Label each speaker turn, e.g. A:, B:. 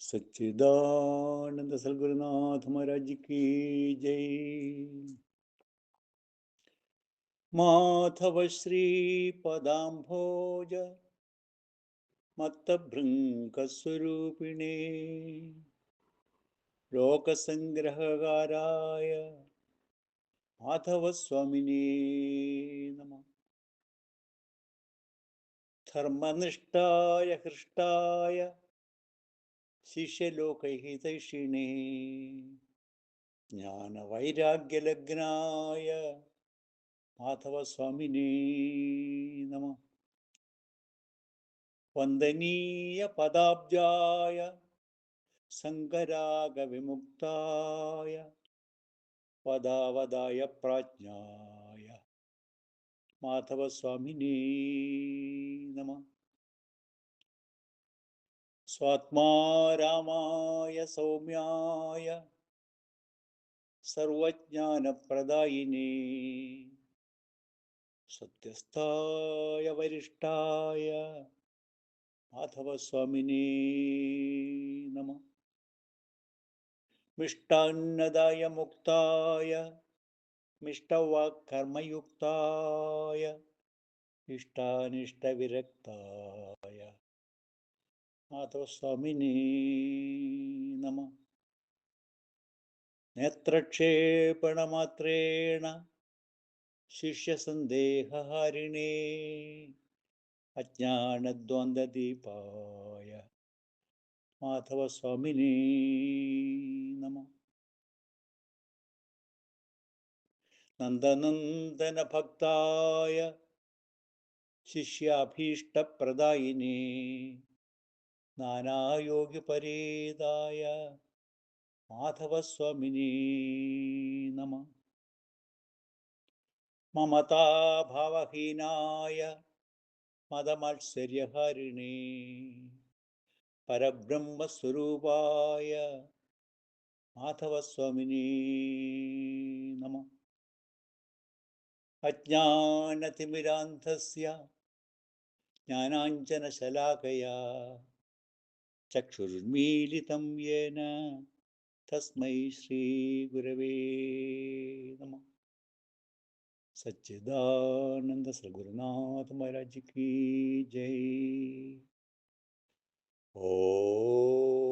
A: सच्चिदानंद सदगुरुनाथ महाराज की जय। माधव श्री पदाम्भोज मत्तभृङ्गस्वरूपिणे लोकसङ्ग्रहकाराय മാധവസ്വാമിനേ നമ ധർമ്മനിഷ്ഠായ ഹൃഷ്ടായ ശിഷ്യലോകൈഹിതൈഷിണേ ജ്ഞാനവൈരാഗ്യലഗ്നായ മാധവസ്വാമിനേ നമ വന്ദനീയ പദാബ്ജായ സങ്കരാഗ വിമുക്തായ വദാവദായ പ്രാജ്ഞായ. മാധവസ്വാമിനീ നമ. സ്വാത്മാ രാമായ സൗമ്യായ സർവജ്ഞാനപ്രദായിനേ. സത്യസ്ഥായ വരിഷ്ഠായ മാധവസ്വാമിനേ मिष्टान्नदाय मुक्ताय मिष्टवाक्कर्मयुक्ताय इष्टानिष्टविरक्ताय माधवस्वामिने नमः नेत्रक्षेपणमात्रेण शिष्यसन्देहहारिणे अज्ञानद्वन्द्वदीपाय നമോ. നന്ദനന്ദന ഭക്തായ ശിഷ്യാഭീഷ്ടപ്രദായിനേ. നാനായോഗ്യപരേതായ മാധവസ്വാമിനി നമ. മമതാഭാവഹീനായ മതമാത്സര്യഹരിണേ. പരബ്രഹ്മസ്വരൂപായ माधवस्वामिने नमः। अज्ञानतिमिरान्धस्य ज्ञानाञ्जनशलाकया चक्षुर्मीलितं येन तस्मै श्रीगुरवे नमः। सच्चिदानंद सदगुरुनाथ महाराज की जय। ओ